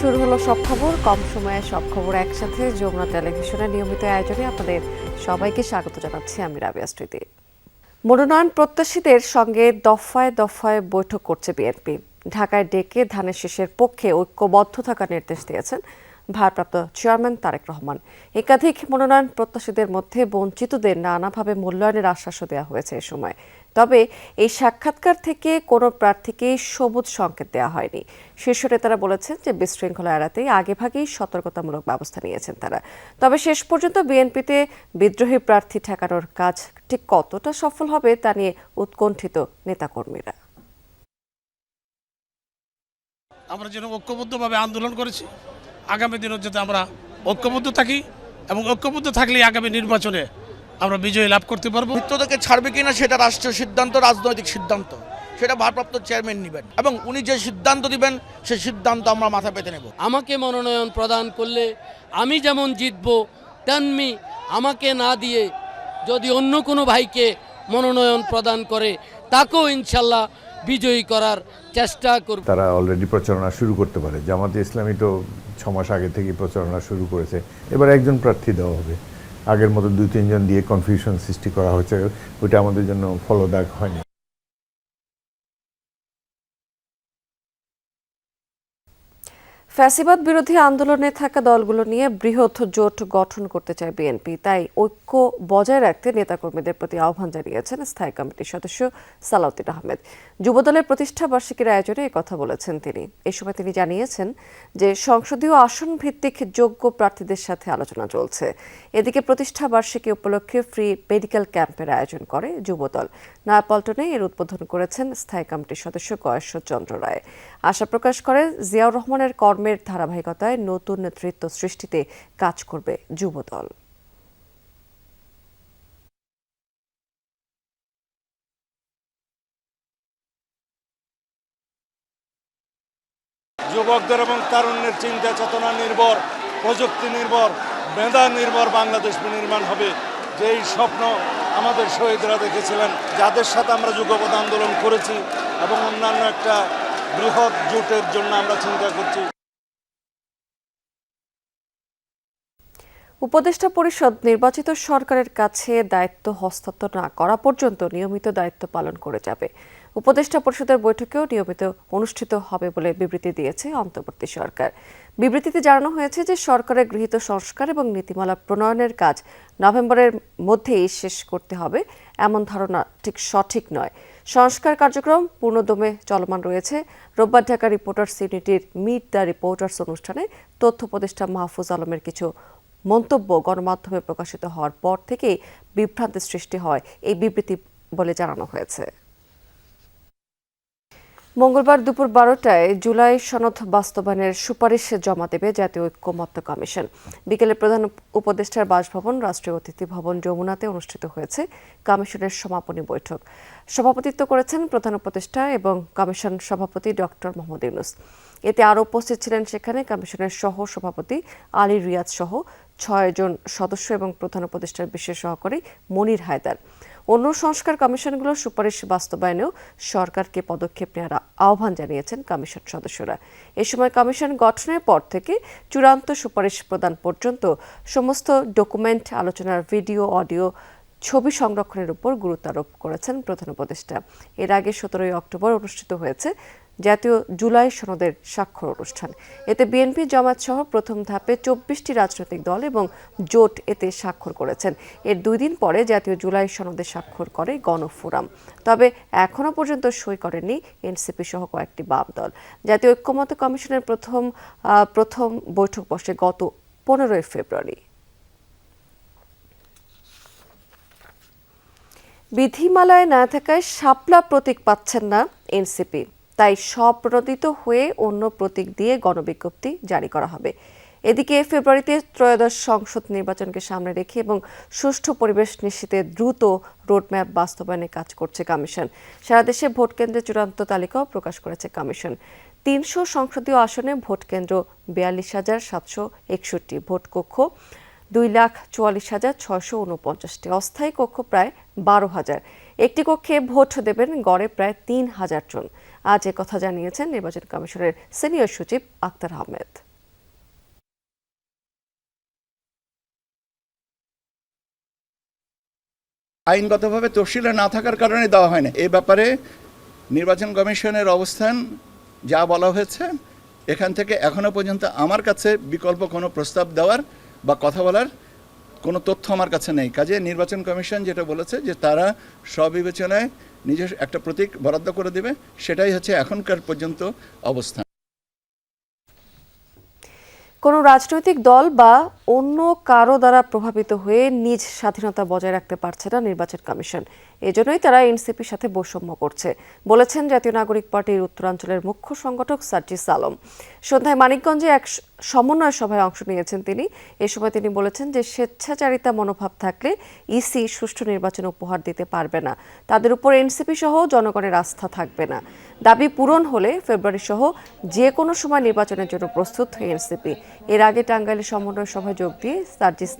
শুরু হলো সব খবর, কম সময়ে সব খবর একসাথে। যমুনা টেলিভিশনের নিয়মিত আয়োজনে আপনাদের সবাইকে স্বাগত জানাচ্ছি আমি রাবিয়া স্মৃতি। মনোনয়ন প্রত্যাশীদের সঙ্গে দফায় দফায় বৈঠক করছে বিএনপি। ঢাকায় ডেকে ধানের শেষের পক্ষে ঐক্যবদ্ধ থাকার নির্দেশ দিয়েছেন ভারপ্রাপ্ত চেয়ারম্যান তারেক রহমান। একাধিক মনোনয়ন প্রত্যাশীদের মধ্যে বঞ্চিতদের নানাভাবে মূল্যায়নের আশ্বাসও দেওয়া হয়েছে এ সময়। তবে এই সাক্ষাৎকার থেকে কোনো প্রার্থীকেই সবুজ সংকেত দেওয়া হয়নি। শীর্ষ নেতারা বলেছেন যে বিশৃঙ্খলা এড়াতে আগেভাগেই সতর্কতামূলক ব্যবস্থা নিয়েছেন তারা। তবে শেষ পর্যন্ত বিএনপিতে বিদ্রোহী প্রার্থী ঠেকানোর কাজ ঠিক কতটা সফল হবে তা নিয়ে উৎকণ্ঠিত নেতাকর্মীরা। আমরা যেন ঐক্যবদ্ধভাবে আন্দোলন করেছি। আগামী দিনে যাতে আমরা ঐক্যবদ্ধ থাকি এবং ঐক্যবদ্ধ থাকলে আগামী নির্বাচনে আমরা বিজয় লাভ করতে পারব। মৃত্যুদেরকে ছাড়বে কিনা সেটা রাষ্ট্রীয় সিদ্ধান্ত রাজনৈতিক সিদ্ধান্ত সেটা ভারপ্রাপ্ত চেয়ারম্যান নেবেন এবং উনি যে সিদ্ধান্ত দিবেন সেই সিদ্ধান্ত আমরা মাথা পেতে নেব। আমাকে মনোনয়ন প্রদান করলে আমি যেমন জিতব তেমনি আমাকে না দিয়ে যদি অন্য কোনো ভাইকে মনোনয়ন প্রদান করে তাকেও ইনশাল্লাহ বিজয়ী করার চেষ্টা করবে। তারা অলরেডি প্রচারণা শুরু করতে পারে। জামাতে ইসলামী তো ছ মাস আগে থেকে প্রচারণা শুরু করেছে। এবার একজন প্রার্থী দেওয়া হবে। আগের মতো দুই তিনজন দিয়ে কনফিউশন সৃষ্টি করা হয়েছে। ওইটা আমাদের জন্য ফলদায়ক হয়নি। ফ্যাসিবাদ বিরোধী আন্দোলনে থাকা দলগুলো নিয়ে বৃহৎ জোট গঠন করতে চায় বিএনপি, তাই ঐক্য বজায় রাখতে নেতাকর্মীদের প্রতি আহ্বান জানিয়েছেন স্থায়ী কমিটির সদস্য সালাউদ্দিন আহমেদ। যুবদলের প্রতিষ্ঠা বার্ষিকীর আয়োজনে কথা বলেছেন তিনি। এ সময় তিনি জানিয়েছেন যে সংসদীয় আসন ভিত্তিক যোগ্য প্রার্থীদের সাথে আলোচনা চলছে। এদিকে প্রতিষ্ঠা বার্ষিকী উপলক্ষে ফ্রি মেডিকেল ক্যাম্পের আয়োজন করে যুবদল। নয়াপল্টনে এর উদ্বোধন করেছেন স্থায়ী কমিটির সদস্য গয়েশ্বর চন্দ্র রায়। আশা প্রকাশ করে জিয়াউর রহমানের কর্মের ধারাবাহিকতায় নতুন নেতৃত্ব সৃষ্টিতে কাজ করবে যুবদল। যুবকদের এবং তারুণ্যের চিন্তা চেতনা নির্ভর, প্রযুক্তি নির্ভর, মেধা নির্ভর বাংলাদেশ নির্মাণ হবে। যেই স্বপ্ন আমাদের শহীদরা দেখেছিলেন, যাদের সাথে আমরা যুগপথ আন্দোলন করেছি এবং অন্যান্য একটা বৃহৎ জোটের জন্য আমরা চিন্তা করছি। উপদেষ্টা পরিষদ নির্বাচিত সরকারের কাছে দায়িত্ব হস্তান্তর না করা পর্যন্ত নিয়মিত দায়িত্ব পালন করে যাবে। উপদেষ্টা পরিষদের বৈঠকেও নিয়মিত অনুষ্ঠিত হবে বলে বিবৃতি দিয়েছে অন্তর্বর্তী সরকার। বিবৃতিতে জানানো হয়েছে যে সরকারের গৃহীত সংস্কার এবং নীতিমালা প্রণয়নের কাজ নভেম্বরের মধ্যেই শেষ করতে হবে। এমন ধারণা ঠিক সঠিক নয়। সংস্কার কার্যক্রম পূর্ণদমে চলমান রয়েছে। রোববার ঢাকা রিপোর্টার্স ইউনিটির মিট দ্য রিপোর্টার্স অনুষ্ঠানে তথ্য উপদেষ্টা মাহফুজ আলমের কিছু মন্তব্য গণমাধ্যমে প্রকাশিত হওয়ার পর থেকেই বিভ্রান্তির সৃষ্টি হয়, এই বিবৃতি বলে জানানো হয়েছে। মঙ্গলবার দুপুর বারোটায় জুলাই সনদ বাস্তবায়নের সুপারিশ জমা দেবে জাতীয় ঐক্যমত্য কমিশন। বিকেলে প্রধান উপদেষ্টার বাসভবন, রাষ্ট্রীয় অতিথি ভবন যমুনাতে অনুষ্ঠিত হয়েছে কমিশনের সমাপনী বৈঠক। সভাপতিত্ব করেছেন প্রধান উপদেষ্টা এবং কমিশন সভাপতি ডক্টর মোহাম্মদ ইউনুস। এতে আরও উপস্থিত ছিলেন সেখানে কমিশনের সহ সভাপতি আলী রিয়াজ সহ ছয়জন সদস্য এবং প্রধান উপদেষ্টার বিশেষ সহকারী মনির হায়দার। অন্য সংস্কার কমিশনগুলোর সুপারিশ বাস্তবায়নেও সরকারকে পদক্ষেপ নেওয়ার আহ্বান জানিয়েছেন কমিশন সদস্যরা। এ সময় কমিশন গঠনের পর থেকে চূড়ান্ত সুপারিশ প্রদান পর্যন্ত সমস্ত ডকুমেন্ট, আলোচনার ভিডিও, অডিও, ছবি সংরক্ষণের উপর গুরুত্ব আরোপ করেছেন প্রধান উপদেষ্টা। এর আগে সতেরোই অক্টোবর অনুষ্ঠিত হয়েছে জাতীয় জুলাই সনদের স্বাক্ষর অনুষ্ঠান। এতে বিএনপি জামাত সহ প্রথম ধাপে চব্বিশটি রাজনৈতিক দল এবং জোট এতে স্বাক্ষর করেছেন। এর দুই দিন পরে জাতীয় জুলাই সনদে স্বাক্ষর করে গণফোরাম। তবে এখনও পর্যন্ত সই করেনি এনসিপি সহ কয়েকটি বাম দল। জাতীয় ঐক্যমত্য কমিশনের প্রথম প্রথম বৈঠক বসে গত পনেরোই ফেব্রুয়ারি। বিধিমালায় না থাকায় শাপলা প্রতীক পাচ্ছেন না এনসিপি। তাই স্বপ্রণোদিত হয়ে অন্য প্রতীক দিয়ে গণবিজ্ঞপ্তি জারি করা হবে। এদিকে ফেব্রুয়ারিতে ত্রয়োদশ সংসদ নির্বাচনকে সামনে রেখে এবং সুষ্ঠু পরিবেশ নিশ্চিতে দ্রুত রোডম্যাপ বাস্তবায়নে কাজ করছে কমিশন। সারা দেশে ভোট কেন্দ্রের চূড়ান্ত তালিকাও প্রকাশ করেছে কমিশন। তিনশো সংসদীয় আসনে ভোট কেন্দ্র বিয়াল্লিশ হাজার সাতশো একষট্টি ভোট কক্ষ দুই লাখ চুয়াল্লিশ হাজার ছয়শো উনপঞ্চাশটি। অস্থায়ী কক্ষ প্রায় বারো হাজার। একটি কক্ষে ভোট দেবেন গড়ে প্রায় তিন হাজার জন। আজ কথা জানিয়েছেন নির্বাচন কমিশনের সিনিয়র সচিব আক্তার আহমেদ। আইনগতভাবে তফসিলে না থাকার কারণে দেওয়া হয়নি। না এ ব্যাপারে নির্বাচন কমিশনের অবস্থান যা বলা হয়েছে, এখান থেকে এখনও পর্যন্ত আমার কাছে বিকল্প কোনো প্রস্তাব দেওয়ার বা কথা বলার কোনো তথ্য আমার কাছে নেই। কাজে নির্বাচন কমিশন যেটা বলেছে যে তারা স্ববিবেচনায় নিজের একটা প্রতীক বরাদ্দ করে দেবে, সেটাই হচ্ছে এখনকার পর্যন্ত অবস্থান কোনো রাজনৈতিক দল বা অন্য কারও দ্বারা প্রভাবিত হয়ে নিজ স্বাধীনতা বজায় রাখতে পারছে না নির্বাচন কমিশন। এজন্যই তারা এনসিপির সাথে বৈষম্য করছে, বলেছেন জাতীয় নাগরিক পার্টির উত্তরাঞ্চলের মুখ্য সংগঠক সার্জিস আলম সন্ধ্যায় মানিকগঞ্জে এক সমন্বয় সভায় অংশ নিয়েছেন তিনি। এ সময় তিনি বলেছেন যে স্বেচ্ছাচারিতা মনোভাব থাকলে ইসি সুষ্ঠু নির্বাচন উপহার দিতে পারবে না। তাদের উপর এনসিপি সহ জনগণের আস্থা থাকবে না। দাবি পূরণ হলে ফেব্রুয়ারি সহ যে কোনো সময় নির্বাচনের জন্য প্রস্তুত এনসিপি। এর আগে টাঙ্গাইলে সমন্বয় সভায় যোগ দিয়ে সার্জিস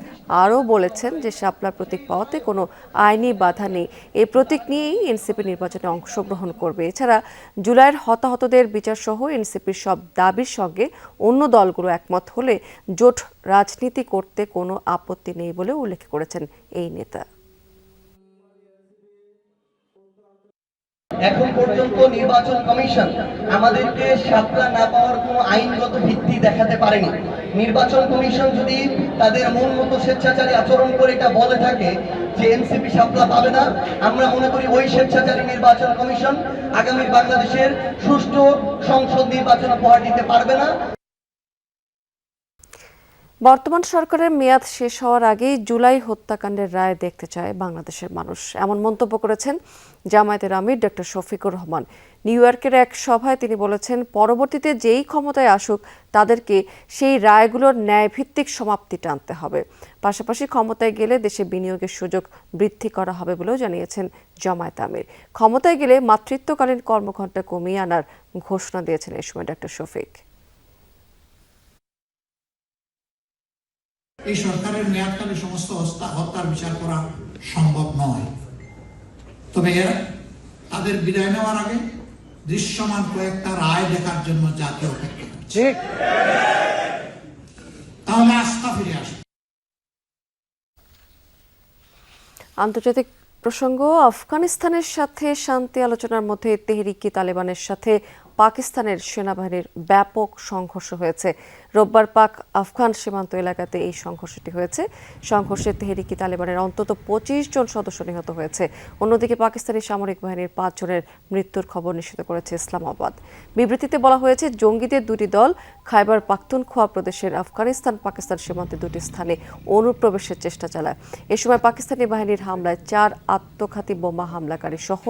আরও বলেছেন যে শাপলার প্রতীক পাওয়াতে কোনো আইনি বাধা নেই। এই প্রতীক নিয়েই এনসিপি নির্বাচনে অংশগ্রহণ করবে। এছাড়া জুলাইয়ের হতাহতদের বিচার সহ এনসিপির সব দাবির সঙ্গে অন্য দলগুলো একমত হলে জোট রাজনীতি করতে কোনো আপত্তি নেই বলে উল্লেখ করেছেন এই নেতা। এখন পর্যন্ত নির্বাচন কমিশন আমাদেরকে সাপলা না পাওয়ার কোনো আইনগত ভিত্তি দেখাতে পারেনি। নির্বাচন কমিশন যদি তাদের মন মতো স্বেচ্ছাচারী আচরণ করে এটা বলে থাকে যে এনসিপি সাপলা পাবে না, আমরা মনে করি ওই স্বেচ্ছাচারী নির্বাচন কমিশন আগামী বাংলাদেশের সুষ্ঠু সংসদ নির্বাচন উপহার দিতে পারবে না। বর্তমান সরকারের মেয়াদ শেষ হওয়ার আগেই জুলাই হত্যাকাণ্ডের রায় দেখতে চায় বাংলাদেশের মানুষ। এমন মন্তব্য করেছেন জামায়াতের আমির ডক্টর শফিকুর রহমান। নিউ ইয়র্কের এক সভায় তিনি বলেছেন, পরবর্তীতে যেই ক্ষমতায় আসুক, তাদেরকে সেই রায়গুলোর ন্যায়ভিত্তিক সমাপ্তি টানতে হবে। পাশাপাশি ক্ষমতায় গেলে দেশে বিনিয়োগের সুযোগ বৃদ্ধি করা হবে বলেও জানিয়েছেন জামায়াত আমির। ক্ষমতায় গেলে মাতৃত্বকালীন কর্মঘণ্টা কমিয়ে আনার ঘোষণা দিয়েছেন এ সময় ডক্টর শফিক। এই সরকারের মেয়াদকালে সমস্ত হত্যা হত্যার বিচার করা সম্ভব নয়। তবে এরা তাদের বিদায় নেওয়ার আগে দৃশ্যমান কয়েকটা রায় দেখার জন্য জাতীয় অপেক্ষা করছে। তাহলে আস্থা ফিরে আসবে আন্তর্জাতিক প্রসঙ্গ আফগানিস্তানের সাথে শান্তি আলোচনার মধ্যে তেহরিকি তালেবানের সাথে পাকিস্তানের সেনাবাহিনীর ব্যাপক সংঘর্ষ হয়েছে। রোববার পাক আফগান সীমান্ত এলাকাতে এই সংঘর্ষটি হয়েছে। সংঘর্ষে তেহরিকি তালেবানের অন্তত পঁচিশ জন সদস্য নিহত হয়েছে। অন্যদিকে পাকিস্তানি সামরিক বাহিনীর পাঁচ জনের মৃত্যুর খবর নিশ্চিত করেছে ইসলামাবাদ। বিবৃতিতে বলা হয়েছে, জঙ্গিদের দুটি দল খাইবার পাখতুনখোয়া প্রদেশের আফগানিস্তান, পাকিস্তান সীমান্তে দুটি স্থানে অনুপ্রবেশের চেষ্টা চালায়। এ সময় পাকিস্তানি বাহিনীর হামলায় চার আত্মঘাতী বোমা হামলাকারী সহ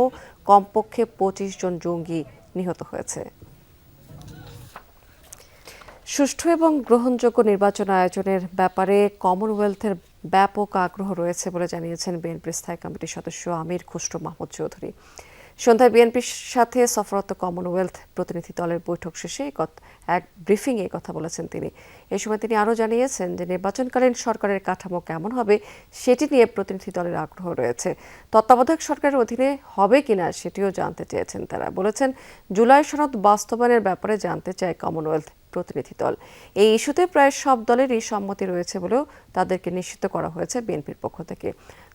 কমপক্ষে পঁচিশ জন জঙ্গি নিহত হয়েছে। সুষ্ঠু এবং গ্রহণযোগ্য নির্বাচন আয়োজনের ব্যাপারে কমনওয়েলথের ব্যাপক আগ্রহ রয়েছে বলে জানিয়েছেন বিএনপির স্থায়ী কমিটির সদস্য আমির খুসরু মাহমুদ চৌধুরী। সন্ধ্যায় বিএনপির সাথে সফররত কমনওয়েলথ প্রতিনিধি দলের বৈঠক শেষে এক ব্রিফিংয়ে কথা বলেছেন তিনি। এ সময় তিনি আরও জানিয়েছেন যে নির্বাচনকালীন সরকারের কাঠামো কেমন হবে সেটি নিয়ে প্রতিনিধি দলের আগ্রহ রয়েছে। তত্ত্বাবধায়ক সরকারের অধীনে হবে কিনা সেটিও জানতে চেয়েছেন তারা। বলেছেন, জুলাই সনদ বাস্তবায়নের ব্যাপারে জানতে চায় কমনওয়েলথ প্রতিনিধি দল। এই ইস্যুতে প্রায় সব দলেরই সম্মতি রয়েছে বলেও তাদেরকে নিশ্চিত করা হয়েছে বিএনপির পক্ষ থেকে।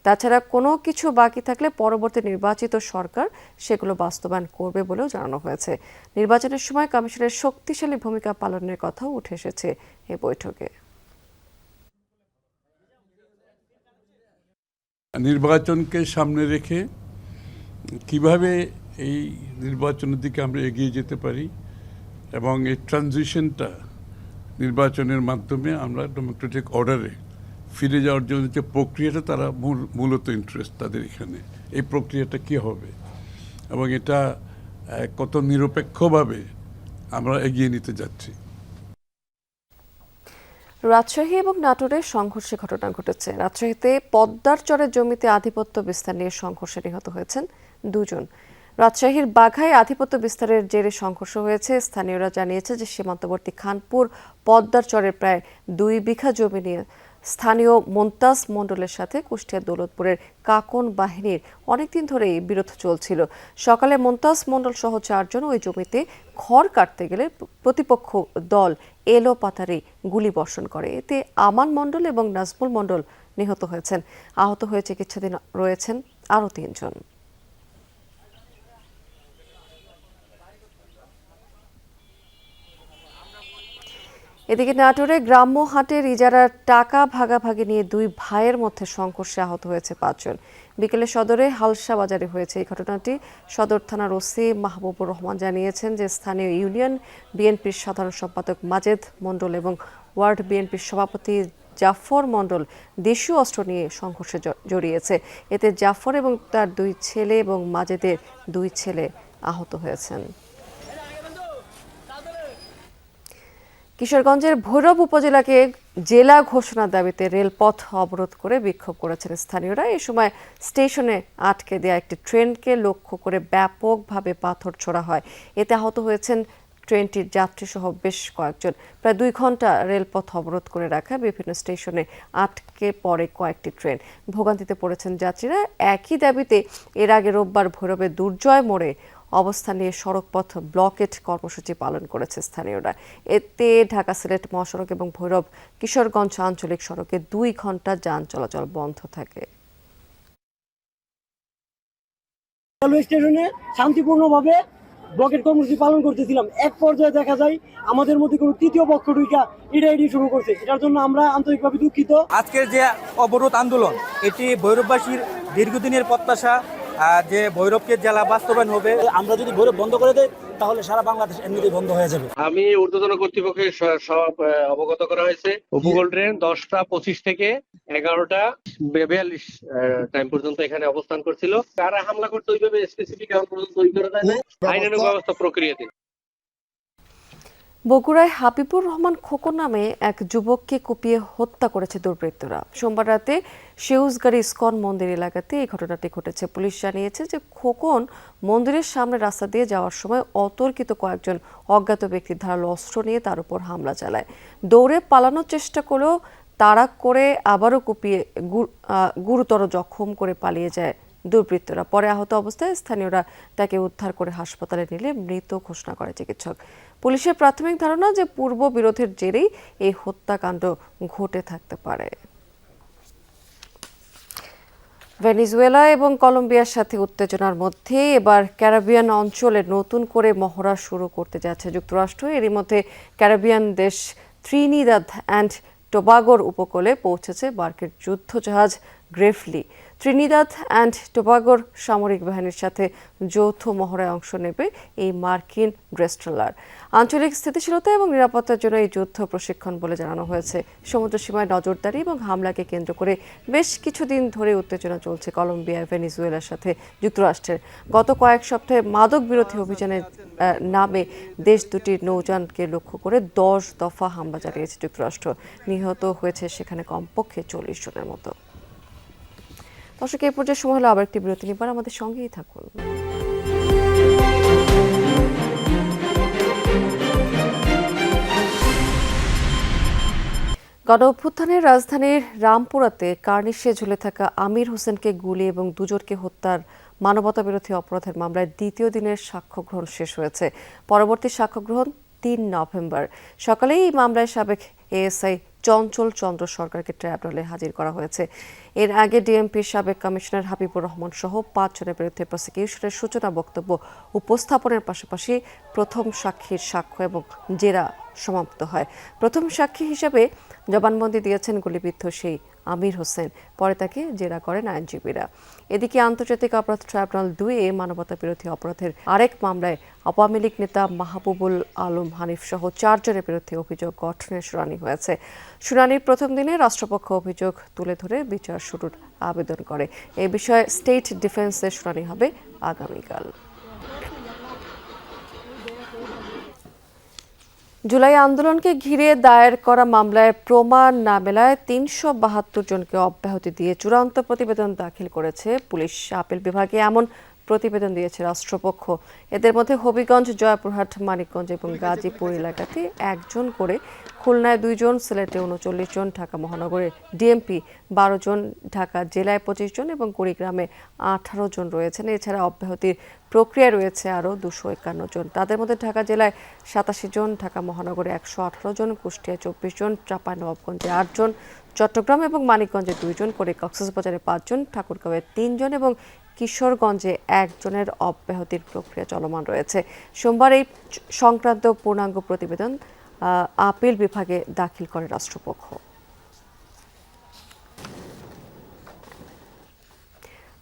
তাছাড়া কোনো কিছু বাকি থাকলে পরবর্তী নির্বাচিত সরকার সেগুলো বাস্তবায়ন করবে বলেও জানানো হয়েছে। নির্বাচনের সময় কমিশনের শক্তিশালী ভূমিকা পালনের কথাও উঠে এসেছে এই বৈঠকে। নির্বাচনকে সামনে রেখে কীভাবে এই নির্বাচনের দিকে আমরা এগিয়ে যেতে পারি এবং এই ট্রানজিশনটা নির্বাচনের মাধ্যমে আমরা ডেমোক্রেটিক অর্ডারে ফিরে যাওয়ার জন্য যে প্রক্রিয়াটা তারা মূল, মূলত ইন্টারেস্ট তাদের এখানে। এই প্রক্রিয়াটা কি হবে? এবং এটা কত নিরপেক্ষভাবে আমরা এগিয়ে নিতে যাচ্ছি। রাজশাহী এবং নাটোরে সংঘর্ষের ঘটনা ঘটেছে। রাজশাহীতে পদ্মার চরের জমিতে আধিপত্য বিস্তার নিয়ে সংঘর্ষে নিহত হয়েছেন দুজন। রাজশাহীর বাঘায় আধিপত্য বিস্তারের জেরে সংঘর্ষ হয়েছে। স্থানীয়রা জানিয়েছে যে সীমান্তবর্তী খানপুর পদ্মার চরের প্রায় দুই বিঘা জমি নিয়ে স্থানীয় মোন্তাজ মণ্ডলের সাথে কুষ্টিয়া দৌলতপুরের কাকন বাহিনীর অনেকদিন ধরেই বিরোধ চলছিল। সকালে মোন্তাজ মণ্ডল সহ চারজন ওই জমিতে খড় কাটতে গেলে প্রতিপক্ষ দল এলো পাতারে গুলি বর্ষণ করে। এতে আমান মণ্ডল এবং নাজমুল মণ্ডল নিহত হয়েছেন। আহত হয়ে চিকিৎসাধীন রয়েছেন আরও তিনজন। এদিকে নাটোরে গ্রাম্য হাটের ইজারার টাকা ভাগাভাগি নিয়ে দুই ভাইয়ের মধ্যে সংঘর্ষে আহত হয়েছে পাঁচজন। বিকেলে সদরে হালসা বাজারে হয়েছে এই ঘটনাটি। সদর থানার ওসি মাহবুবুর রহমান জানিয়েছেন যে স্থানীয় ইউনিয়ন বিএনপির সাধারণ সম্পাদক মাজেদ মণ্ডল এবং ওয়ার্ড বিএনপির সভাপতি জাফর মণ্ডল দেশীয় অস্ত্র নিয়ে সংঘর্ষে জড়িয়েছে। এতে জাফর এবং তার দুই ছেলে এবং মাজেদের দুই ছেলে আহত হয়েছেন। কিশোরগঞ্জের ভৈরব উপজেলাকে জেলা ঘোষণার দাবিতে রেলপথ অবরোধ করে বিক্ষোভ করেছেন স্থানীয়রা। এই সময় স্টেশনে আটকে দেওয়া একটি ট্রেনকে লক্ষ্য করে ব্যাপকভাবে পাথর ছোড়া হয়। এতে আহত হয়েছেন ট্রেনটির যাত্রী সহ বেশ কয়েকজন। প্রায় দুই ঘণ্টা রেলপথ অবরোধ করে রাখা বিভিন্ন স্টেশনে আটকে পড়ে কয়েকটি ট্রেন। ভোগান্তিতে পড়েছেন যাত্রীরা। একই দাবিতে এর আগে রোববার ভৈরবের দুর্জয় মোড়ে অবস্থান নিয়ে সড়কপথ ব্লকেট কর্মসূচি পালন করেছে স্থানীয়রা। এতে ঢাকা সিলেট মহাসড়ক এবং ভৈরব কিশোরগঞ্জ আঞ্চলিক সড়কে দুই ঘণ্টা যান চলাচল বন্ধ থাকে। রেলওয়ে স্টেশনে শান্তিপূর্ণভাবে ব্লকেট কর্মসূচি পালন করতেছিলাম। এক পর্যায়ে দেখা যায় আমাদের মধ্যে কোনো তৃতীয় পক্ষ ঢুকা ইডাইডি শুরু করছে। এটার জন্য আমরা আন্তরিকভাবে দুঃখিত। আজকের যে অবরোধ আন্দোলন এটি ভৈরববাসীর দীর্ঘদিনের প্রত্যাশা যে ভৈরবকে জেলা বাস্তবায়ন হবে আমরা যদি ভৈরব বন্ধ করে দেয় তাহলে সারা বাংলাদেশ এমনিতেই বন্ধ হয়ে যাবে। আমি ঊর্ধ্বতন কর্তৃপক্ষের সব অবগত করা হয়েছে। উপকূল ট্রেন দশটা পঁচিশ থেকে এগারোটা বেয়াল্লিশ টাইম পর্যন্ত এখানে অবস্থান করছিল। কারা হামলা করতে ওইভাবে স্পেসিফিক এখন পর্যন্ত তৈরি করা যায় না। আইনানুগ ব্যবস্থা প্রক্রিয়াতে। বগুড়ায় হাবিবুর রহমান খোকন নামে এক যুবককে কুপিয়ে হত্যা করেছে দুর্বৃত্তরা। সোমবার রাতে সেউজগাড়ি ইস্কন মন্দির এলাকাতে এই ঘটনাটি ঘটেছে। পুলিশ জানিয়েছে যে খোকন মন্দিরের সামনে রাস্তা দিয়ে যাওয়ার সময় অতর্কিত কয়েকজন অজ্ঞাত ব্যক্তির ধারালো অস্ত্র নিয়ে তার উপর হামলা চালায়। দৌড়ে পালানোর চেষ্টা করলেও তাড়া করে আবারও কুপিয়ে গুরুতর জখম করে পালিয়ে যায় দুর্বৃত্তরা। পরে আহত অবস্থায় স্থানীয়রা তাকে উদ্ধার করে হাসপাতালে নিলে মৃত ঘোষণা করে চিকিৎসক। পুলিশের প্রাথমিক ধারণা যে পূর্ব বিরোধের জেরেই এই হত্যাকাণ্ড ঘটে থাকতে পারে। ভেনিজুয়েলা এবং কলম্বিয়ার সাথে উত্তেজনার মধ্যে এবার ক্যারাবিয়ান অঞ্চলে নতুন করে মহড়া শুরু করতে যাচ্ছে যুক্তরাষ্ট্র। এরই মধ্যে ক্যারাবিয়ান দেশ ত্রিনিদাদ অ্যান্ড টোবাগোর উপকূলে পৌঁছেছে বার্কের যুদ্ধজাহাজ গ্রেফলি। ত্রিনিদাদ অ্যান্ড টোবাগোর সামরিক বাহিনীর সাথে যৌথ মহড়ায় অংশ নেবে এই মার্কিন ড্রেস্ট্রলার আঞ্চলিক স্থিতিশীলতা এবং নিরাপত্তার জন্য এই যুদ্ধ প্রশিক্ষণ বলে জানানো হয়েছে। সমুদ্র সীমায় নজরদারি এবং হামলাকে কেন্দ্র করে বেশ কিছুদিন ধরে উত্তেজনা চলছে কলম্বিয়া, ভেনিজুয়েলার সাথে যুক্তরাষ্ট্রের। গত কয়েক সপ্তাহে মাদক বিরোধী অভিযানের নামে দেশ দুটির নৌযানকে লক্ষ্য করে দশ দফা হামলা চালিয়েছে যুক্তরাষ্ট্র। নিহত হয়েছে সেখানে কমপক্ষে চল্লিশ জনের মতো। দর্শক, এই পর্যায়ে সময় হলো আবার একটি বিরতি নিবার আমাদের সঙ্গেই থাকুন। গণ অভ্যুত্থানের রাজধানীর রামপুরাতে কার্নিশে ঝুলে থাকা আমির হোসেনকে গুলি এবং দুজনকে হত্যার মানবতা বিরোধী অপরাধের মামলায় দ্বিতীয় দিনের সাক্ষ্য গ্রহণ শেষ হয়েছে। পরবর্তী সাক্ষ্য গ্রহণ তিন নভেম্বর। সকালেই এই মামলায় সাবেক এএসআই চঞ্চল চন্দ্র সরকারকে ট্রাইব্যুনালে হাজির করা হয়েছে। এর আগে ডিএমপির সাবেক কমিশনার হাবিবুর রহমান সহ পাঁচজনের বিরুদ্ধে প্রসিকিউশনের সূচনা বক্তব্য উপস্থাপনের পাশাপাশি প্রথম সাক্ষীর সাক্ষ্য এবং জেরা সমাপ্ত হয়। প্রথম সাক্ষী হিসেবে জবানবন্দি দিয়েছেন গুলিবিদ্ধ সেই আমির হোসেন, পরে তাকে জেরা করেন আইনজীবীরা। এদিকে আন্তর্জাতিক অপরাধ ট্রাইব্যুনাল এ মানবতা বিরোধী অপরাধের আরেক মামলায় আওয়ামী লীগ নেতা মাহবুবুল আলম হানিফ সহ চারজনের বিরুদ্ধে অভিযোগ গঠনের শুনানি হয়েছে। শুনানির প্রথম দিনে রাষ্ট্রপক্ষ অভিযোগ তুলে ধরে বিচার শুরুর আবেদন করে। এ বিষয়ে স্টেট ডিফেন্সের শুনানি হবে আগামীকাল। জুলাই আন্দোলনকে ঘিরে দায়ের করা মামলায় প্রমাণ না মেলায় তিনশো বাহাত্তর জনকে অব্যাহতি দিয়ে চূড়ান্ত প্রতিবেদন দাখিল করেছে পুলিশ। আপিল বিভাগে এমন প্রতিবেদন দিয়েছে রাষ্ট্রপক্ষ। এদের মধ্যে হবিগঞ্জ জয়পুরহাট মানিকগঞ্জ এবং গাজীপুর এলাকাতে একজন করে খুলনায় দুইজন, সিলেটে উনচল্লিশ জন, ঢাকা মহানগরে ডিএমপি বারো জন, ঢাকা জেলায় পঁচিশ জন এবং কুড়িগ্রামে আঠারো জন রয়েছেন। এছাড়া অব্যাহতির প্রক্রিয়া রয়েছে আরও দুশো একান্ন জন। তাদের মধ্যে ঢাকা জেলায় সাতাশি জন, ঢাকা মহানগরে একশো আঠারো জন, কুষ্টিয়ায় চব্বিশ জন চাঁপাইনবাবগঞ্জে আটজন চট্টগ্রাম এবং মানিকগঞ্জে দুইজন করে কক্সবাজারে পাঁচজন ঠাকুরগাঁওয়ে তিনজন এবং কিশোরগঞ্জে একজনের অব্যাহতির প্রক্রিয়া চলমান রয়েছে। সোমবার এই সংক্রান্ত পূর্ণাঙ্গ প্রতিবেদন আপিল বিভাগে দাখিল করে রাষ্ট্রপক্ষ।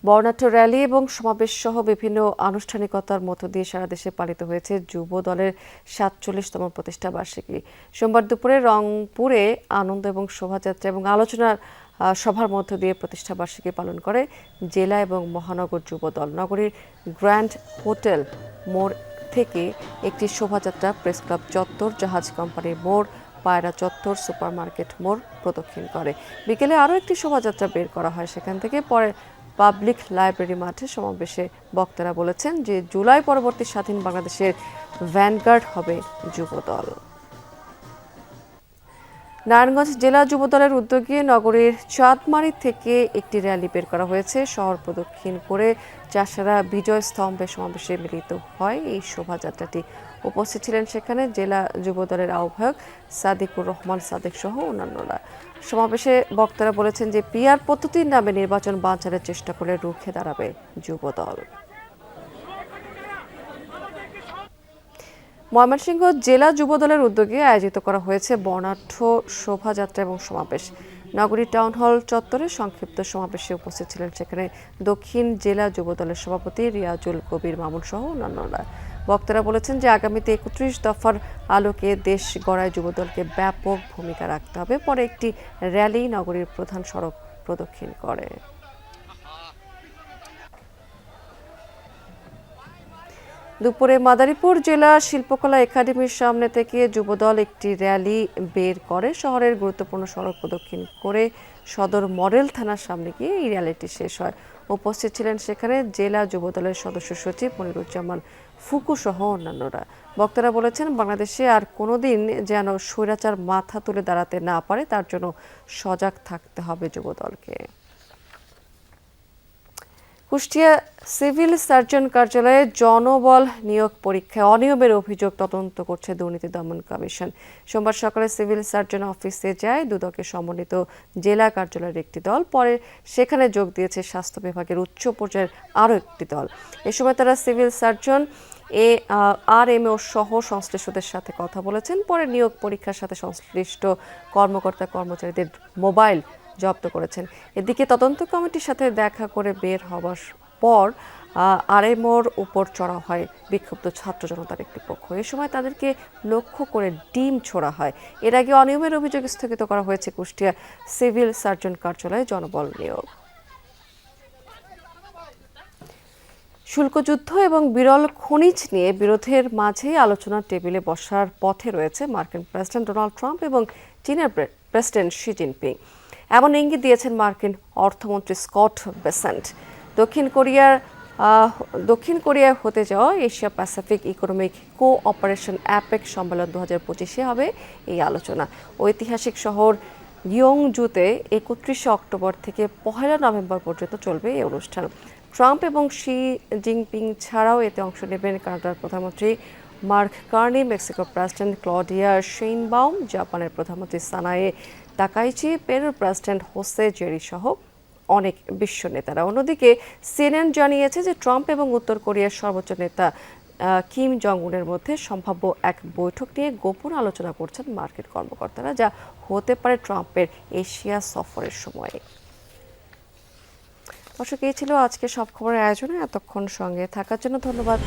বর্ণাঢ্য র্যালি এবং সমাবেশ সহ বিভিন্ন আনুষ্ঠানিকতার মধ্য দিয়ে সারা দেশে পালিত হয়েছে যুব দলের সাতচল্লিশতম প্রতিষ্ঠা বার্ষিকী। সোমবার দুপুরে রংপুরে আনন্দ এবং শোভাযাত্রা এবং আলোচনার সভার মধ্য দিয়ে প্রতিষ্ঠা বার্ষিকী পালন করে জেলা এবং মহানগর যুব দল। নগরীর গ্র্যান্ড হোটেল মোড় থেকে একটি শোভাযাত্রা, প্রেস ক্লাব চত্বর, জাহাজ কোম্পানির মোড়, পায়রা চত্বর, সুপারমার্কেট মোড় প্রদক্ষিণ করে। বিকেলে আরও একটি শোভাযাত্রা বের করা হয় সেখান থেকে। পরে পাবলিক লাইব্রেরি মাঠে সমাবেশে বক্তারা বলেছেন যে জুলাই পরবর্তী স্বাধীন বাংলাদেশের ভ্যানগার্ড হবে যুবদল। নারায়ণগঞ্জ জেলা যুবদলের উদ্যোগে নগরীর চাঁদমারি থেকে একটি র্যালি বের করা হয়েছে। শহর প্রদক্ষিণ করে চাষারা বিজয় স্তম্ভে সমাবেশে মিলিত হয়। এই শোভাযাত্রাটি উপস্থিত ছিলেন সেখানে জেলা যুবদলের আহ্বায়ক সাদিকুর রহমান সাদেক সহ অন্যান্যরা। সমাবেশে বক্তারা বলেছেন যে পিআর পদ্ধতির নামে নির্বাচন বাঞ্চারের চেষ্টা করে রুখে দাঁড়াবে যুবদল। ময়মনসিংহ জেলা যুবদলের উদ্যোগে আয়োজিত করা হয়েছে বর্ণাঢ্য শোভাযাত্রা এবং সমাবেশ। নগরী টাউন হল চত্বরে সংক্ষিপ্ত সমাবেশে উপস্থিত ছিলেন সেখানে দক্ষিণ জেলা যুবদলের সভাপতি রিয়াজুল কবির মামুন সহ অন্যান্যরা। বক্তারা বলেছেন যে আগামীতে একত্রিশ দফার আলোকে দেশ গড়ায় যুবদলকে ব্যাপক ভূমিকা রাখতে হবে। পরে একটি র্যালি নগরীর প্রধান সড়ক প্রদক্ষিণ করে। দুপুরে মাদারীপুর জেলা শিল্পকলা একাডেমির সামনে থেকে যুবদল একটি র্যালি বের করে। শহরের গুরুত্বপূর্ণ সড়ক প্রদক্ষিণ করে সদর মডেল থানার সামনে গিয়ে এই র্যালিটি শেষ হয়। উপস্থিত ছিলেন সেখানে জেলা যুবদলের সদস্য সচিব মনিরুজ্জামান ফুকু সহ অন্যান্যরা। বক্তারা বলেছেন, বাংলাদেশে আর কোনোদিন যেন স্বৈরাচার মাথা তুলে দাঁড়াতে না পারে, তার জন্য সজাগ থাকতে হবে যুবদলকে। কুষ্টিয়া সিভিল সার্জন কার্যালয়ে জনবল নিয়োগ পরীক্ষায় অনিয়মের অভিযোগ তদন্ত করছে দুর্নীতি দমন কমিশন। সোমবার সকালে সিভিল সার্জন অফিসে যায় দুদকের সমন্বিত জেলা কার্যালয়ের একটি দল, পরে সেখানে যোগ দিয়েছে স্বাস্থ্য বিভাগের উচ্চ পর্যায়ের আরও একটি দল। এ সময় তারা civil surgeon, A R M O সহ সংশ্লিষ্টদের সাথে কথা বলেছেন। পরে নিয়োগ পরীক্ষার সাথে সংশ্লিষ্ট কর্মকর্তা কর্মচারীদের মোবাইল জব্দ করেছেন। এদিকে তদন্ত কমিটির সাথে দেখা করে বের হওয়ার পর আরএমওর উপর চড়া হয় বিক্ষুব্ধ ছাত্র জনতার একটি পক্ষ। এ সময় তাদেরকে লক্ষ্য করে ডিম ছোড়া হয়। এর আগে অনিয়মের অভিযোগ স্থগিত করা হয়েছে কুষ্টিয়া সিভিল সার্জন কার্যালয়ে জনবল নিয়োগ। শুল্কযুদ্ধ এবং বিরল খনিজ নিয়ে বিরোধের মাঝেই আলোচনার টেবিলে বসার পথে রয়েছে মার্কিন প্রেসিডেন্ট ডোনাল্ড ট্রাম্প এবং চীনের প্রেসিডেন্ট শি জিনপিং। এমন ইঙ্গিত দিয়েছেন মার্কিন অর্থমন্ত্রী স্কট বেসেন্ট। দক্ষিণ কোরিয়ার দক্ষিণ কোরিয়ায় হতে যাওয়া Asia Pacific economic cooperation APEC সম্মেলন দু হাজার পঁচিশে হবে এই আলোচনা। ঐতিহাসিক শহর ইয়ংজুতে একত্রিশে অক্টোবর থেকে পহেলা নভেম্বর পর্যন্ত চলবে এই অনুষ্ঠান। ট্রাম্প এবং শি জিনপিং ছাড়াও এতে অংশ নেবেন কানাডার প্রধানমন্ত্রী মার্ক কার্নি, মেক্সিকোর প্রেসিডেন্ট ক্লডিয়া শেইনবাউম, জাপানের প্রধানমন্ত্রী সানায়ে তাকাইচি পেরুর প্রেসিডেন্ট হোসে জেরি সহ অনেক বিশ্ব নেতারা। অন্যদিকে সিএনএন জানিয়েছে যে ট্রাম্প এবং উত্তর কোরিয়ার সর্বোচ্চ নেতা কিম জং উনের মধ্যে সম্ভাব্য এক বৈঠক নিয়ে গোপন আলোচনা করছেন মার্কিন কর্মকর্তারা, যা হতে পারে ট্রাম্পের এশিয়া সফরের সময়ে। দর্শক, এই ছিল আজকে সব খবরের আয়োজনে। এতক্ষণ সঙ্গে থাকার জন্য ধন্যবাদ।